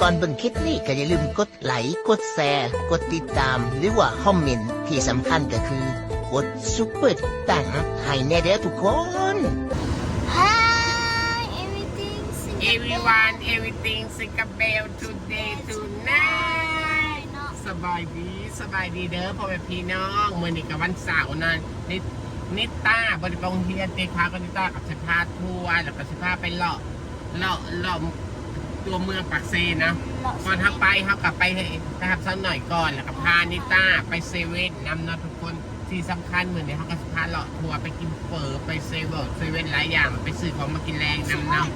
ก่อนเบิ่งคลิปนี้ก็อย่าลืมกดไลค์กดแชร์กดติดตาม หรือว่าคอมเมนต์ที่สำคัญก็คือกดซุปเปอร์ตังให้แน่เด้อทุกคน Hi, everything. Singapore. everyone everything Singapore today tonight สบายดีสบายดีเด้อพ่อแม่พี่น้องมื่อนี้กับวันเสาร์นะนินิต้าบริบงเฮียนเตค้าก็นิต้ากับสิพาทัวร์แล้วก็สิพาไปเลาะเลาะเลาะ ตัวเมืองปากเซนะก่อนทักไปเขากลับไปนะครับสักหน่อยก่อนแล้วก็พานิต้าไปเซเว่นนำเนาะทุกคนที่สำคัญเหมือนเดี๋ยวเขาก็สิพาเลาะทัวร์ไปกินเฟอไปเซเว่นเซเว่นหลายอย่างไปซื้อของมากินแรงนำเนาะ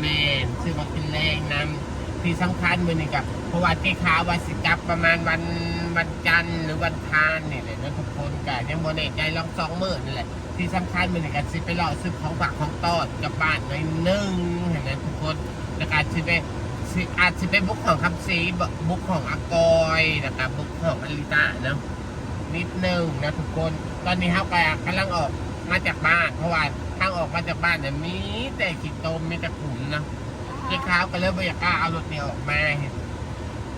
แม่นซื้อมากินแรงนำที่สำคัญมือนี่กับเพราะว่าเจ๊ขาวว่าสิกลับประมาณวันวันจันทร์หรือวันพานนี่แหละนะทุกคนกันยังโมเนตใจลองสองหมื่นนี่แหละที่สำคัญมือนี่กับสิไปรอซื้อของฝากของต้อนกลับบ้านหน่อยหนึ่งเห็นไหมทุกคน แล้วการสิไปสิอาจสิไปบุกของคำซีบุ๊กของอากอยนะครับบุกของอลิตาเนาะนิดนึงนะทุกคน ตอนนี้เขาก็กำลังออกมาจากบ้านเพราะว่าทางออกมาจากบ้านเนี่ยมีแต่ขีดตมมีแต่ขุมนะเจ๊ขาวก็เลยไม่อยากกล้าเอารถเนี่ยออกมา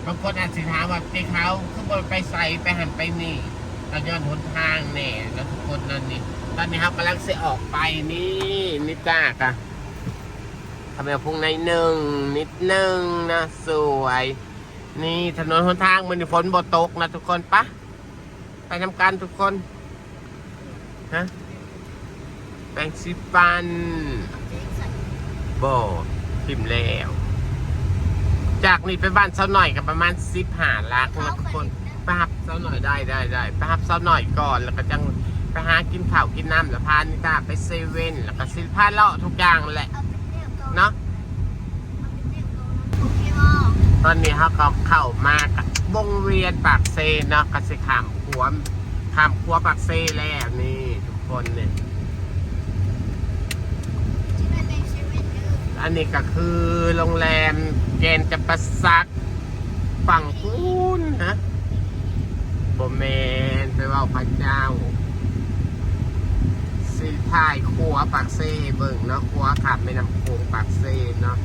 บางคนอาจสิถามว่าเจ๊ขาวขึ้นบนไปใส่ไปหันไปนี่ตอนย้อนหนทางเนี่ยแล้วทุกคนนั่นนี่ตอนนี้ครับกำลังจะออกไปนี่นิจ้ากะำแบบพุ่งในหนึ่งนิดหนึ่งนะสวย นี่ถนนหนทางมันฝนบตกนะทุกคนปะไปทำการทุกคนฮะแปรงสีฟันบ่ทิมแล้ว จากนี้ไปบ้านเซาหน่อยกับประมาณสิบหาลักนะทุกคนไปหับเซาหน่อยได้ได้ได้ไปหับเซาหน่อยก่อนแล้วก็จังไปหากินข้าวกินน้ำแล้วพานิตาไปเซเว่นแล้วก็สิพาเลาะทุกอย่างแหละ เนาะตอนนี้เขาก็เข้ามากับวงเวียนปากเซเนาะกสิขามขัวขามขัวปากเซแล้วนี่ทุกคนเนี่ยอันนี้ก็คือโรงแรมเกณฑ์จะประซักฝั่งคูนนะบแมนไปว่าพระเจ้า สีถ่ายครัวปากเซ่เบิ่งเนาะครัวขับไม่นำโค้งปากเซ่เนาะ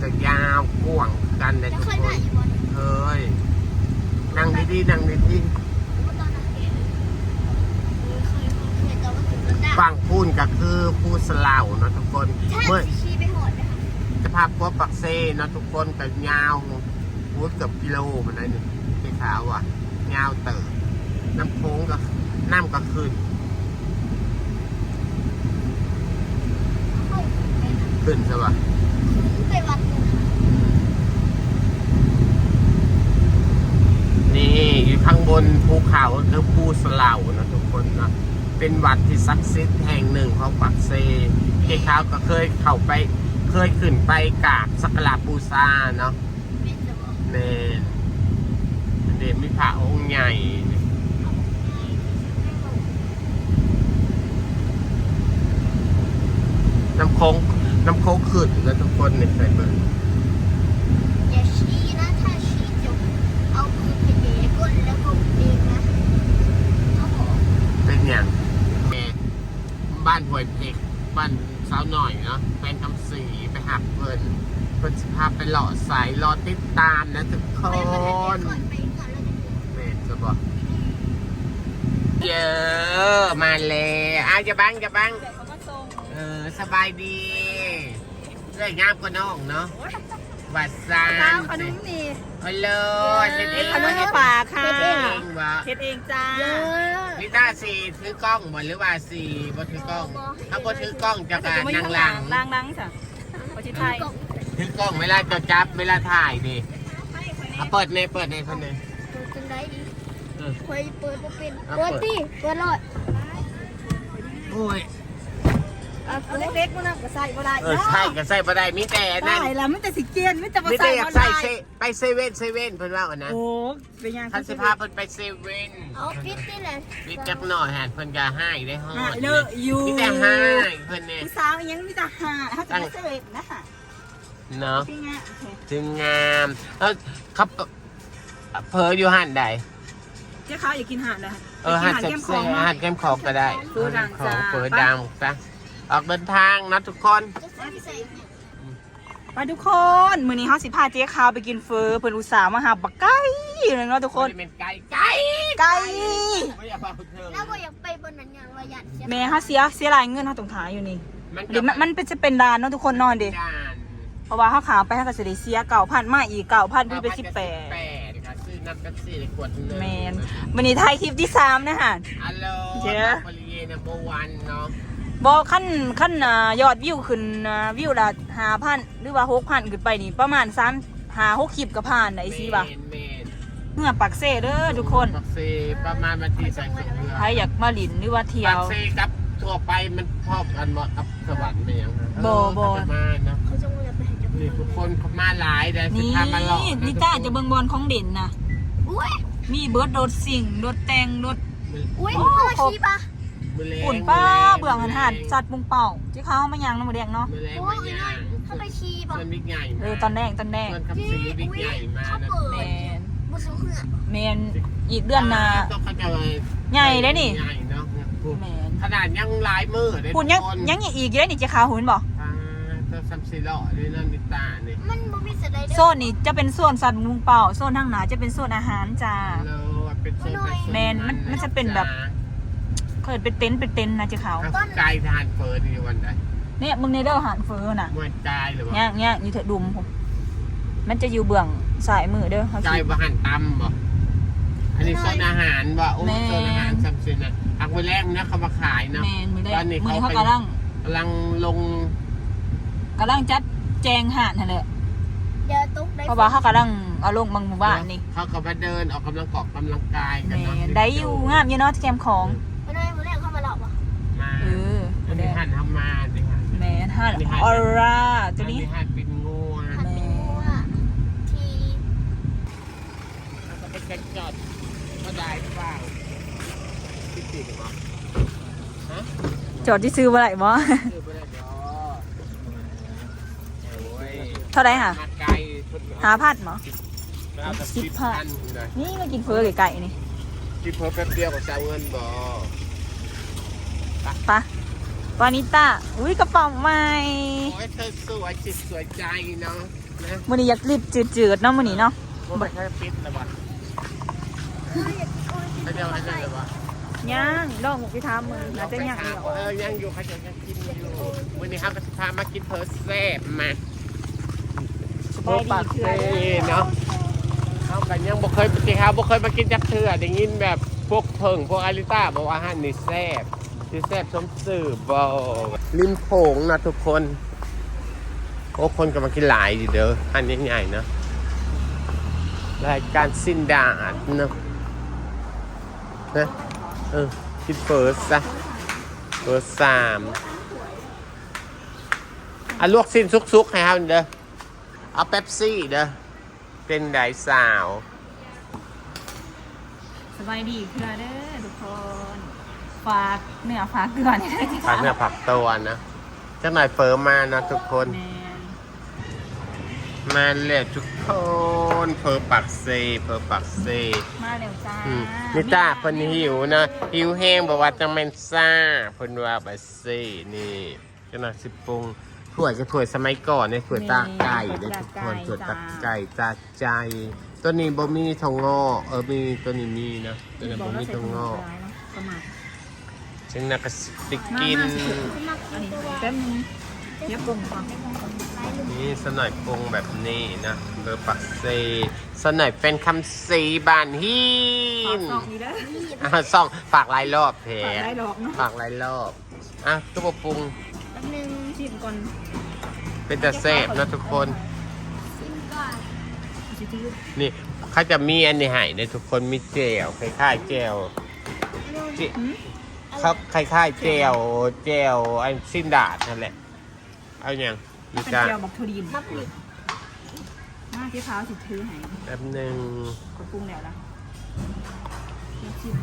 จะยาวกว้างกันเลยจะทุกคนเนี่ยนั่งดีๆนั่งดีนั่งรถได้ๆฝั่งคูนก็คือผู้สลาวเนาะทุกคนเมื่อจะพาพวกปักเซ่เนาะทุกคนกับยาวพูดกับกิโลมันได้หนึ่งที่ขาวอะยาวเติบน้ำโค้งก็น้ำก็ขึ้น ขึ้นใช่ปะไปวัดนี่อยู่ข้างบนภูเขาคือภูสลาวนะทุกคนนะเป็นวัดที่ศักดิ์สิทธิ์แห่งหนึ่งของปักเซ่ที่ขาวก็เคยเข้าไปเคยขึ้นไปกราบสักการะบูชาเนาะเนแต่ว่าเนนเดมีพระองค์ใหญ่น้ำคง น้ำโค้งขึ้นแล้วทุกคนเนี่ยใส่เบิร์อย่าชี้นะถ้าชี้จะเอามือไปเดะก้นแล้วก็เองนะเขาบอกเป็นอย่างแม่บ้านห้วยเพกบ้านสาวหน่อยเนาะแฟนคำสีไปหับเพิ่นเพิ่นสภาพไปหล่อสายรอติดตามนะทุกคไปมันนก่อนไปก่อนแล้วจะถึงเมนจะบอกเยอะมาเลยอ้าวจะบังจะบังเอ อสบายดีเรื่อยงามกว่าน้องเนาะวัดซานตามขนมนี่ฮัลโหลเฮ็ดเองขนมในป่าค่ะเฮ็ดเองวะเฮ็ดเองจ้าเยอะลิต้าสีถือกล้องบ่หรือว่าสีบ่ถือกล้องถ้าบ่ถือกล้องจะการนั่งหลังล้างล้างจ้ะขอชิไทยถือกล้องเวลาจะจับเวลาถ่ายดิเอาเปิดในเปิดในคนนึงเปิดจังไดดีเออคอยเปิดบ่เป็นเอาเปิดเปิดดิเปิดรอดโอ้ย เอาเล็กๆมันน่ะก็ใส่บ่ได้เออใช่ก็ใส่บ่ได้มีแต่นั่ได้นแล้วมันจะสิเกียนมันจะบ่มีแต่ใส่อยากบ่ใส่ได้เซไปเซเว่นเซเว่นเพิ่นว่าเอานะโอ้เป็นยังท่านสิพาเพิ่นไปเซเว่นเอาปิดนี่แหละมีจักหน่อยหันเพิ่นก็ให้ได้ฮอหาดเลอะอยู่มีแต่ให้เพิ่นเนี่ย ผู้สาวยังมีแต่หาเขาจะไม่เสร็จนะฮะเนาะพี่งะโอเคถึงงามแล้วครับเพออยู่หันใดเจ้าเขาอยากกินหาดเลยเออหันเซ็กแก้มขซี่องหันแก้มของก็ได้สู้ดังของจ้าเปิดดังซะ ออกเดินทางนะทุกคนจะใส่ใส่ไปมาทุกคนมื้อนี้เฮาสิพาเจ๊ขาวไปกินเฟอเพิ่นอุตส่าห์มาหาบักไก่เลยเนาะทุกคนมัเป็นไก่ไก่ไก่ไม่อยากเอาเธอแล้วก็อยากไปบนนั้นอย่างระยะใช่ไหมแม่เฮาเสียเสียหลายเงินเฮาต้องถ่ายอยู่นี่มันเดี๋ยวมันมันเป็นจะเป็นดานเนาะทุกคนเนอนดิด่านเพราะว่าเฮาขาวไปเฮาก็สิได้เสีย9,000มาอีก9,000พี่เป็นแป18ดค่ะซื้อน้ำกัซี่ขวดหนึงแมนมื้อนี้ถ่ายคลิปที่สามนะฮะฮัลโหลเจ๊บริเวณนัมเบอร์วันเนาะ บ่ขั้นขั้นอ่ายอดวิวขึ้นอ่าวิวละ5,000หรือว่า6,000ขึ้นไปนี่ประมาณ3 5 6คลิปก็ผ่านได้สิบ่ะเมนเมนเมื่อปักเซ่เด้อทุกคนปักเซประมาณมาทีใส่ถุงเรือใครอยากมาหลินหรือว่าเที่ยปักว เซกับทั่วไปมันพอกันเหมาะกับสวรรค์ไหมยังบ่บ่เออเขาจะมาเนาะเขาจะมาจะไปให้จะไปนี่ทุกคนเขามาหลายแต่สินี่พามาหลอกนิต้าจะเบิ่งบอลของเด่นนะอุ้ยมีเบิร์ดรถสิ่งรถแต่งรถอุ้ยโอ้พ่อชี้ปะ มือแรงอุ่นป้ามืแรงเบื่อหันหันจัดปุงเป่าที่เขามายังน้ำมือแดงเนาะมือแรงโอ้มายย่างเขาไปชี้ปะส่วนบิ๊กใหญ่เออตอนแรกตอนแรกส่วนคำซีบิ๊กใหญ่มาเขานะเปิแมดนบุษเหือแมนอีกเดือนหนาต้องเข้าใจว่าใหญ่เด้นี่ใหญ่เนาะแมนขนาดยังหลายมือเด้พูดยังทุกคนยังอีกเยอะนี่เจ้าขาวหุ่นบอกอ่าเจ้าซัมซีเลาะด้วยนั่นนิตาเนี่ยมันบ่มีสไลเดอร์โซนนี่จะเป็นโซนสัตว์มุงเป่าโซนทางหนาจะเป็นโซนอาหารจ้าเราเป็นโซนเป็นโซแมนมันมันจะเป็นแบบ เคยเป็นเต็นท์เป็นเต็นท์นะเจ้าขาวถ้าไกลทานเฟิร์นในวันใดเนี่ยมึงในเด้ออาหารเฟอน่ะมวยกายหรือว่าย่างย่างอยู่เถอะดุมผมมันจะอยู่เบื้องสายมือเด้อเขากาสิยบะหันตำบ่อันนี้โซนอาหารบ่โอ้แม่โซนอาหารซัมซีนะอักไว้แรกนะเขามาขายเนาะแมนมือได้ตอนนี้มือเขานี้เขาเป็นกำลังกำลังลงกำลังจัดแจงหาดนั่นแหละเดี๋ยวตุ๊กได้เพราะว่าเขากำลังเอาลงบางหมู่บ้านนี่เขาก็มาเดินออกกำลังกอกกำลังกายแมกันเนาะนได้อยู่งามอยู่เนาะที่แคมป์ของ ออันนี้หันทำมาดิหันแมนฮาดออร่าตัวนี้อัหันเป็นงูอะหันไปดูว่าทีแล้วก็เป็นกันจอดก็ได้หรือเปล่าคิดติดหรือเปล่าฮะจอดที่ซื้อมาไหนบ่ซื้อไปได้เดี๋ยวโอ้ยเท่าไหรค่ะมาไกลพุ่นหาพัดเหรอเอาแต่สิสิบบพันพันเลยนี่มากินเฟอไก่ๆนี่ ที่เพิ่มแป๊บเดียวก็จะเอาเงินบ่ปะ วานิต้า อุ้ยกระเป๋าใหม่โอ้ยเธอสวยจิตสวยใจเนาะนะมื้อนี้อยากรีบจืดๆเนาะมื้อนี้เนาะว่ามันแค่ปิดแล้ววะเขาจะเอาให้ได้เลยวะย่างดอกหมูพิธามือน่าจะย่างอีกเออยังอยู่เขาจะยังกินอยู่วันนี้ครับก็จะพามากินเพอร์แซ่บมาสบายดีเถื่อเอ้เนาะเขากันยังบ่เคยปฏิหารบ่เคยมากินจักเทื่อได้ยินแบบพวกเพิงพวกอาริต้าบอกว่าอาหารนี่แซ่บ ที่แซบสมสื่อบ่ริมโขงนะทุกคน โอ้คนก็มากินหลายดีเด้ออันใหญ่ๆเนาะรายการสิ้นดาดเนาะนะเออกินเฟิร์สซะเฟิร์สสามอะลวกสิ้นซุกๆให้เขาเด้อเอาเป๊ปซี่เด้อเป็นไดสาว สบายดีเถื่อเด้อ ฝากเนื้อฝากเกลือนี่ได้ที่ผักเนื้อผักตัวนะจังหน่อยเฟิร์มมานะทุกคน แมนมาแล้วทุกคนเฟิร์ปักเซเฟิร์ปักเซมาเร็วจ้าอืมนิต้าเพิ่นหิวนะหิวแห้งบอกว่าจังแม่นซ่าเพิ่นว่าบัสเซ่นี่จังหน่อยสิปรุงถ้วยก็ถ้วยสมัยก่อนเนี่ยถ้วยตาไก่เด้อทุกคนถ้วยตาไก่ตาใจ ตัวนี้บ่มีทองงอเออมีตัวนี้มีนะตัวนี้บ่มีทองงอประมาณ จึงนักสิไปกินอันนี้แป๊บนึงเดี๋ยวปรุงก่อนนี่สหน่อยปรุงแบบนี้นะเบอร์ปักเซสหน่อยเป็นคำสีบานฮีขอนสองนี้เด้ออะซ่องฝากหลายรอบเพฝากได้ดอกเนาะฝากหลายรอบอะตัวปรุงแป๊บนึงชิมก่อนเป็นแต่เซฟนะทุกคนซิมก่อนชิถือนี่เขาจะมีอันนี้ให้ในทุกคนมีเจลคล้ายๆเจลจิหืม เขาคล้ายๆเจลเจลไอ้ซินดาดนั่นแหละ เอาอย่างมีเป็นการเจียวบักทุดินบักลิกมาเจ๊ขาวสิถือให้แป๊บหนึ่งก็ปรุงแล้วนะเดี๋ยวชิม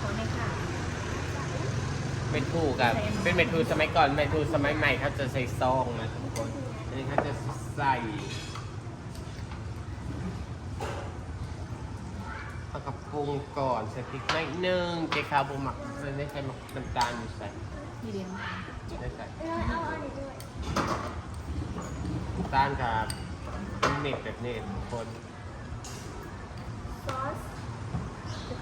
ขอในค่ะเม็ดทูกับเป็นเม็ดทูสมัยก่อนเม็ดทูสมัยใหม่เขาจะใส่ซองนะทุกคนอันนี้เขาจะใส่เอากระ ปรุงก่อนใส่พริกหน่หนึงเจ๊ขาวบุหมักใส่ได้ใส่หมักน้ำตาลอยู่ใส่นี่เดียวได้ใส่เออเอาอันนี้ด้วยต้านครับเน็ตแบบเน็ตทุกคนซอส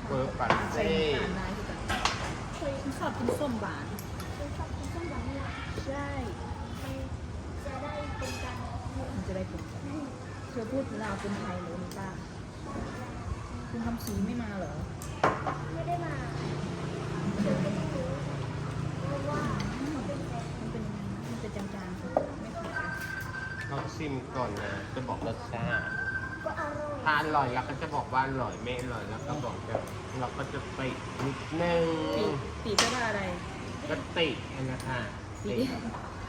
เปิดปัดใส่เซ่น้ำตาลได้คือกันเคยชอบกินส้มหวานฉันชอบกินส้มตำเนี่ยใช่มันจะได้เป็นการมันจะได้ผลเธอพูดลาวเป็นไทยเหรอนิต้า คุณคำศรีไม่มาเหรอ ไม่ได้มาเธอก็ต้องรู้เพราะว่าเขาเป็นแฟนมันเป็นยังไงนะมันจะจางๆไม่ขาวลองชิมก่อนนะจะบอกรสชาติก็อร่อยถ้าอร่อยเราก็จะบอกว่าอร่อยไม่อร่อยแล้วก็บอกจะเราก็จะไปนิดนึงตีตีก็ว่าอะไร ก็ตินะคะติติ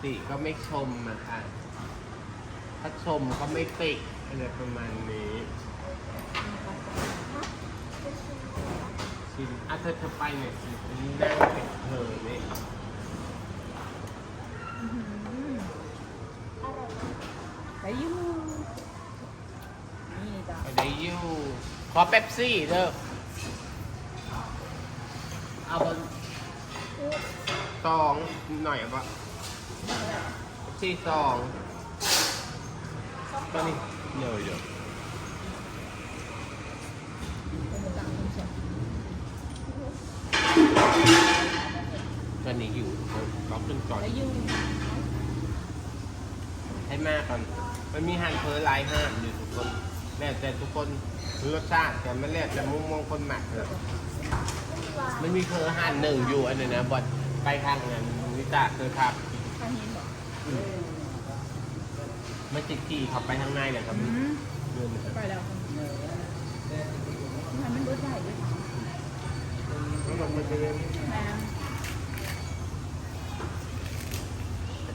ติก็ไม่ชมนะคะถ้าชมก็ไม่ติอะไรประมาณนี้ ชิมอะเธอเธอไปเนี่ยสิฉันนั่งเป็นเธอเนี่ยอื้อหืออร่อยไปอยู่นี่จ้ะไปได้อยู่ขอเป๊ปซี่เด้อเอาบนสองหน่อยปะเป๊ปซี่สองตอนนี้เดี๋ยวเดี๋ย กขึ้นก่อนไปอยู่ให้มากก่อน มันมีหันเพอหลายห้านอยู่ทุกคนแล้วแต่ทุกคนรสชาติแต่ไม่แล้วแต่มุมมองคนหมักเลยมันมีเพอหันหนึ่งอยู่อันนี้นะบอดไปทางนั้นนิตาเคยครับข้าหินบอกมันจิตขี่ขับไปทางในเลยครับอืมเดินไปแล้วคนมันมันรถใหญ่ด้วยแล้วลงมาเดินแม่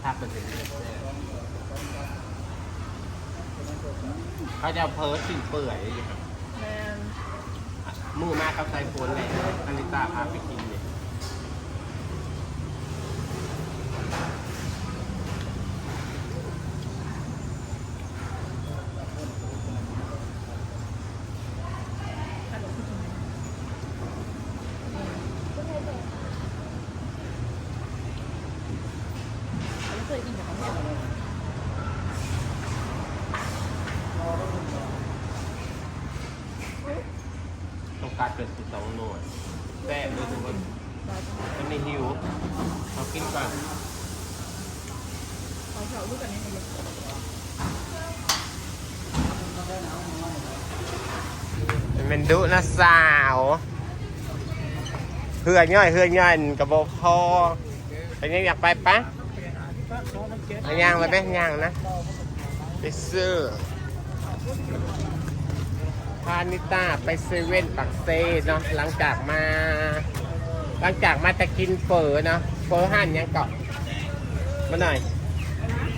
จะทับมันถึงเนี่ยเขาจะเอาเพอสิ่งเปื่อยอยู่ครับแม่มือมากเขาใส่โฟนเลยนาริตาพาไปกินเนี่ย ขนมที่กินแล้วเคยกินกับของแม่ ต้องการเป็นสิบสองหน่วยแซ่บเลยทุกคน เราจะ มันไม่หิวเรากินก่อน เขาเฉาลูกกันนี่เลย เป็น ดุนะสาวเฮือย่อยเฮือย่อยกระบอกคอเป็นยังอยากไปปะไปย่างไปไหมย่างนะไปซื้อพานิต้าไปเซเว่นปักเซเนาะหลังจากมา หลังจากมาจะกินเฟอเนาะเฟอหั่นยังเกาะมาหน่อย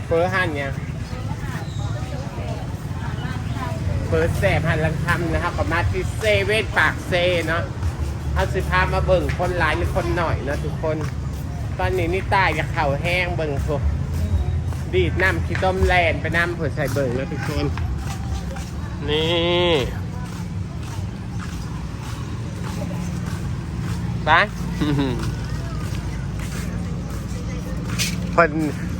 เฟอหั่นยัง เปิดแสบหันลังคำนะครับกับมาที่เซเว่นปากเซเนาะเอาสิพามาเบิ่งคนหลายหรือคนหน่อยนะทุกคน ตอนนี้นี่ตายกับเข่าแห้งเบิ่งพวกดีดน้ำขี้ต้มแลนไปน้ำเผื่อใส่เบิ่งนะทุกคน นี่ไปเปิด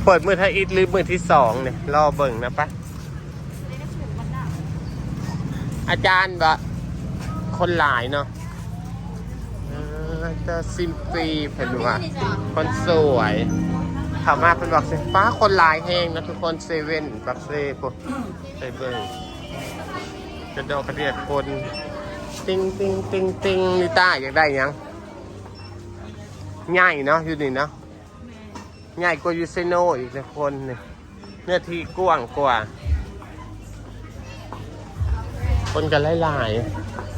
เปิดมือไทยอิดหรือมือที่สองเนี่ยรอเบิ่งนะปะ อาจารย์บะคนหลายเนาะจะซิมฟีเห็นว่าคนสวยถามมาเป็นบอกสิฟ้าคนหลายแห้งนะทุกคนเซเว่นปักเซ่พวกเซเบิงกระโดดกระเดียดคนติงติงติงติงนิต้าอยากได้ยังง่ายเนาะอยู่นี่เนาะง่ายกว่ายูเซโนอีกนะคนนี่เนื้อที่กว้างกว่า คนกันหลาย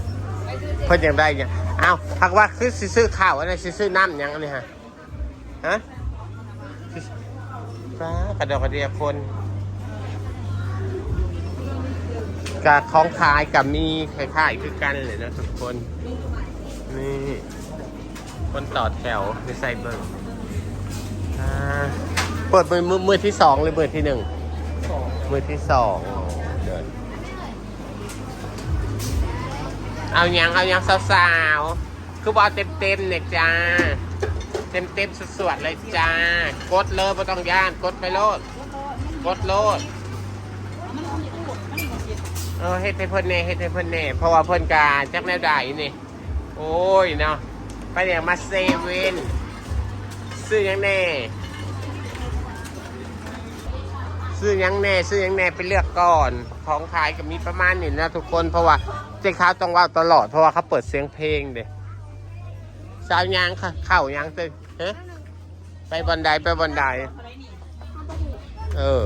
ๆเพิ่นยังได้ยังอ้าวพักว่าคือซื้อข้าวอะไรซื้อน้ำยังอันนี้ฮะฮะฟ้ากระดอกกระเดียคนกับของขายกับมีคล้ายๆคือกันเลยนะทุกคน นี่ คนต่อแถวในไซเบอร์อ่าเปิดมือมือมือที่สองหรือมือที่หนึ่งมือที่สอง เอายังเอายังสาวๆ คือบอเต็มๆเนี่ยจ้า เต็มเต็มสวดๆเลยจ้า กดเลยไม่ต้องย่าน กดไปโลด กดโลด เออเฮ็ดให้เพิ่นแน่เฮ็ดให้เพิ่นแน่ เพราะว่าเพิ่นกาจักแนวใดนี่ โอ้ยเนาะ ไปเรียกมาเซเว่นซื้อยังแน่ ซื้อยังแน่ ซื้อยังแน่ไปเลือกก่อน ของขายก็มีประมาณนี้นะทุกคน เพราะว่า เจ๊ค้าวต้องเว่าตลอดเพราะว่าเขาเปิดเสียงเพลงเด้สาวยังค่ะเข่ายังตึงฮะไปบอนไดไปบอนไดเออ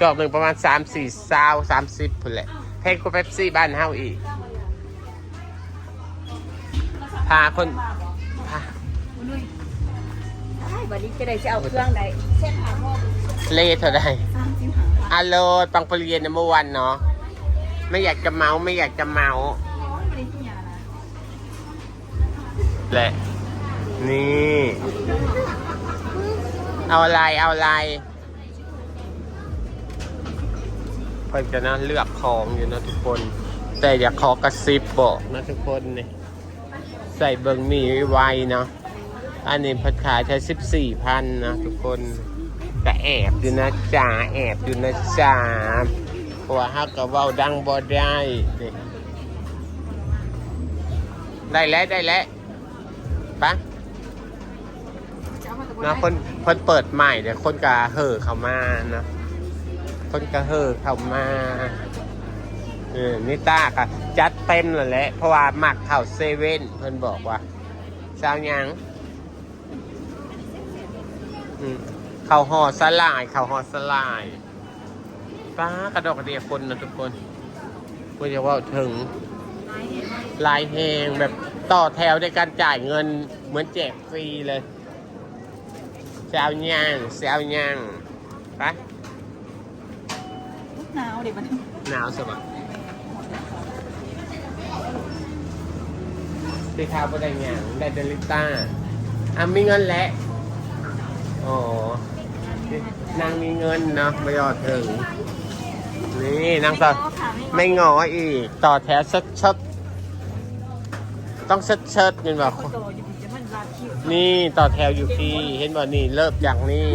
จอกหนึ่งประมาณ3 4ซาวสามสิบพุ่นแหละเพลงกูเป๊ปซี่บ้านเฮาอีก พาคนพาบัดนี้จะได้จะเอาเครื่องใดเส้นหาพ่อเลเท่าไดอาโลปังปรีเยนเมื่อวันเนาะ ไม่อยากจะเมาไม่อยากจะเมาแหละนี่ เอาอะไรเอาอะไรเพิ่นจะนะเลือกของอยู่นะทุกคน แต่อย่าขอกระซิบบอกนะทุกคนนี่ใส่เบิงมีไว้เนาะอันนี้เพัดขายใช้สิบสี่พันนะทุกคนแต่แอบอยู่นะจ่าแอบอยู่นะจ่า เพราะว่าฮักกับว่าดังบ่ได้เด็ได้แล้วได้แล้วปะนะคนคนเปิดใหม่เดี๋ยวคนกะเห่อเข้ามานะคนกะเห่อเข้ามาเออนิต้ากะจัดเต็มเลยแหละเพราะว่าหมักเข่าเซเว่นเพิ่นบอกว่าสาวหยังอืมข้าห่อสลายเข้าห่อสลาย ป้ากระดอกกระเดียคนนะทุกคนกูจะว่าถึงลายแหงแบบต่อแถวในการจ่ายเงินเหมือนแจกฟรีเลยแซวย่างแซวย่างไปหนาวเดี๋ยวมันหนาวสบายที่ข้าวก็ได้ย่างได้เดลิต้าอะมีเงินแล้วอ๋อนางมีเงินเนาะไม่ยอดถึง นี่นางต่อไม่งออีก ต่อแถวชัดชัดๆต้องชัดชัดๆเห็นบ่โตอยู่จะมันลาคิวนี่ต่อแถวอยู่ที่เห็นบ่นี่เริ่มจากนี่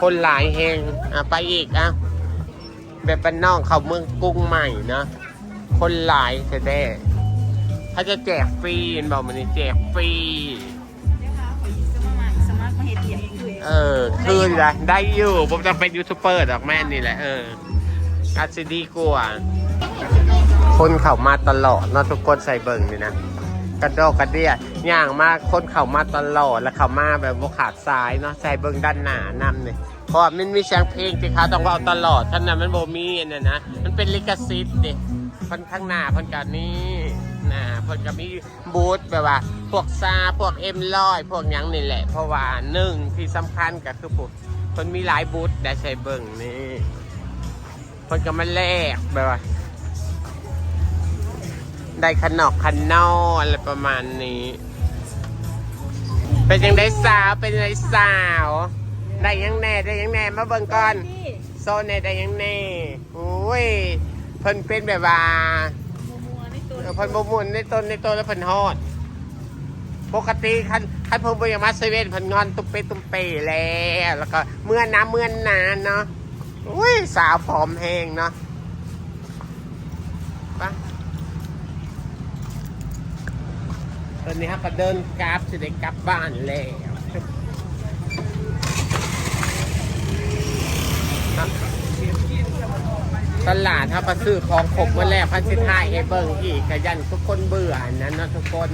คนหลายแหงอะไปอีกอะแบบเป็นน้องเขาเมืองกรุงใหม่นะคนหลายแท้ๆถ้าจะแจกฟรีเห็นบอกมันนี่แจกฟรีสมัครสมัครมาเฮ็ดเหียงคือเออ คือนะได้อยู่ผมจะเป็นยูทูบเบอร์ดอกแม่นนี่แหละ เออ อาจจะดีกว่า คนเข้ามาตลอดเนาะทุกคนใส่เบิ่งนี่นะ กระโดกกระเดียย่างมากคนเข้ามาตลอดแล้วเข้ามาแบบว่าขาดซ้ายเนาะใส่เบิ่งด้านหน้านำเนี่ยเพราะว่ามันมีเสียงเพลงที่เขาต้องเว่าตลอดท่านนั้นมันโบมีอันนั้นะมันเป็นลิขสิทธิ์ดิเพันข้างหน้าพันกันนี่นะพันก็มีบูธแบบว่า พวกซาพวกเอ็มลอยพวกยังนี่แหละ เพราะว่าหนึ่งที่สำคัญก็คือพวกคนมีหลายบูธได้ใช้เบิ่งนี่ พิ่นก็มาแลกแบบว่าได้ขนอกขนออะไรประมาณนี้ เป็นยังได้สาวเป็นยังไงสาว ได้ยังแน่ได้ยังแน่มาเบิ่งก่อนโซนในได้ยังแน่โอ้ยเพิ่นเป็นแบบว่ามัวในตัวเออเพิ่นบ่มุนในต้นในต้นแล้วเพิ่นฮอด ปกติคันคันเพิ่นบ่อยากมาเซเว่นเพิ่นงอนตุ้มเปตุ้มเปแล้วแล้วก็เมื่อน้ำเมื่อนนานเนาะ อุ้ยสาวผอมแห้งเนาะไปตอนนี้ครับก็เดินกราฟจะได้กลับบ้านแล้วตลาดถ้าไปซื้อของขบเมื่อแรกพันสิทายให้เบิ่งอีกกยันทุกคนเบื่อนั้นนะทุกคน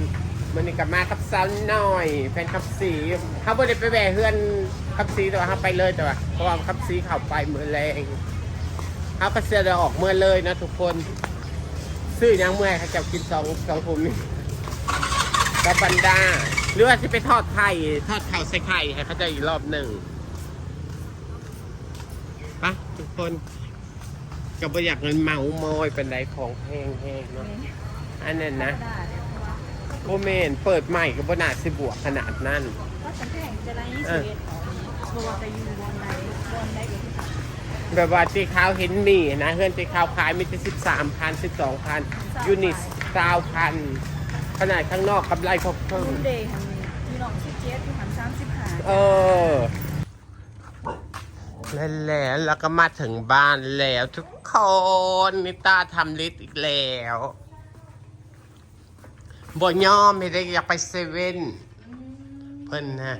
มันนี่กับมากับสาวน้อย แฟนคับสีเขาไม่ได้ไปแวะเฮือนคับสีแต่ว่าเขาไปเลยแต่ว่าเพราะว่าคับสีเขาไปเมื่อแรงเขาก็เสียดออกเมื่อเลยนะทุกคน ซื้อยังเมื่อเขาจะกินสองสองถุงกับบันดา หรือว่าจะไปทอดไข่ทอดไข่ใส่ไข่ให้เขาจะอีกรอบหนึ่งปะทุกคนก็บ่อยากเงินเมาโมยเป็นไรของแพงแพงๆเนาะอันนั้นนะ โอเมนเปิดใหม่ก็บ่น่าสิบวกขนาดนั้นว่าฉันแข่งจะไรยี่สิบเอ็ดเพราะว่าจะอยู่วงไหนวงไหนก็ที่แบบว่าที่เขาเห็นมีนะเฮือนที่เขาขายมีแต่สิบสามพันสิบสองพันยูนิตเก้าพันขนาดข้างนอกกำไรเขาเพิ่มรุ่นเดย์หันมีน้องชื่อเจสที่หันเออแล้วแล้วแล้วก็มาถึงบ้านแล้วทุกคนนิต้าทำลิสต์อีกแล้ว บ่ย่อมไม่ได้อยากไปเซเว่นเพิ่นนะ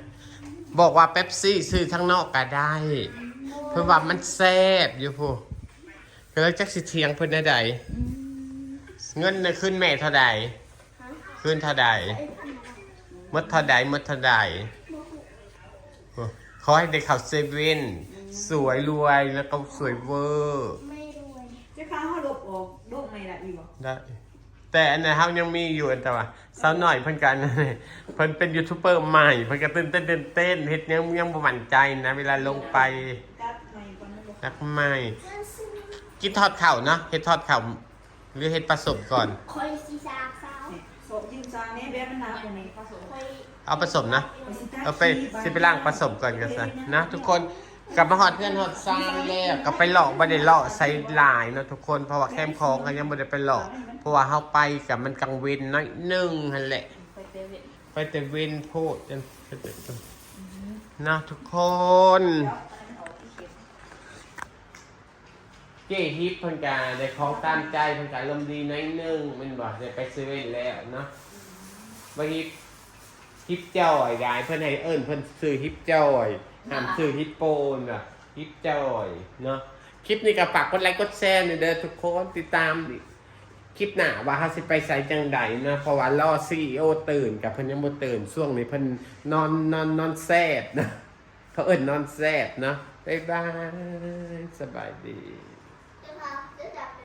บอกว่าเป๊ปซี่ซื้อทั้งนอกก็ได้ เพื่อว่ามันแซ่บอยู่พูก็เลยจักสิเทียงเพิ่นได้ใดเงินน่ะขึ้นแม่เท่าใดขึ้นเท่าใดมดเท่าใดมดเท่าใดขอให้ได้ข่าวเซเว่นสวยรวยแล้วก็สวยเวอร์ ไม่รวยเจ้าข้าวเขาลบออกโดกไม่ละอีกบ่ได้ แต่อันนั้นเขายังมีอยู่อันแต่ว่าสาวหน่อยเพิ่นกันเพิ่นเป็นยูทูบเบอร์ใหม่เพิ่นก็ตื่นเต้นเต้นเต้นเฮ็ดยังยังบ่มั่นใจนะ เวลาลงไปตัดไม่ก่อนนะบ่นักใหม่กินทอดเข่าเนาะเฮ็ดทอดเข่าหรือเฮ็ดผสมก่อนคอยซีซาสาวโซยิงซาแม่แบบมันหนาคนนี้ผสมคอยเอาผสมนะเอาไปสิไปล่างผสมก่อนกันซะนะทุกคน กลับมาหอดเพื่อนหอดซานแล้วก็ไปหลอกไม่ได้หลอกใส่หลายเนาะทุกคนเพราะว่าแคมคองก็ยังไม่ได้ไปหลอก เพราะว่าเขาไปกับมันกังเวนน้อยหนึ่งฮันแหละ ไปเตเว่นไปแต่เวนโพดจนนะทุกคน เจ๊ฮิปเพิ่นกาได้ของตามใจเพิ่นกาลมณ์ดีน้อยหนึ่งแมันบอกได้ไปเซเว่นแล้วเนาะว่าฮิปฮิปจอยยายเพิ่นให้เอิ้นเพิ่นซื้อฮิปจอย ห้ามซื้อฮิปโปนอะฮิปจอยเนาะคลิปนี้ก็ฝากกดไลค์กดแชร์หน่อยเด้อทุกคนติดตามดิคลิปหน้าว่าเฮาสิไปใส่จังใดนะเพราะว่ารอซีโอตื่นกับเพิ่นยังบ่ตื่นช่วงนี้เพิ่นนอนนอนนอนแซดนะเขาเอิ้นนอนแซดเนาะบ๊ายบายสบายดี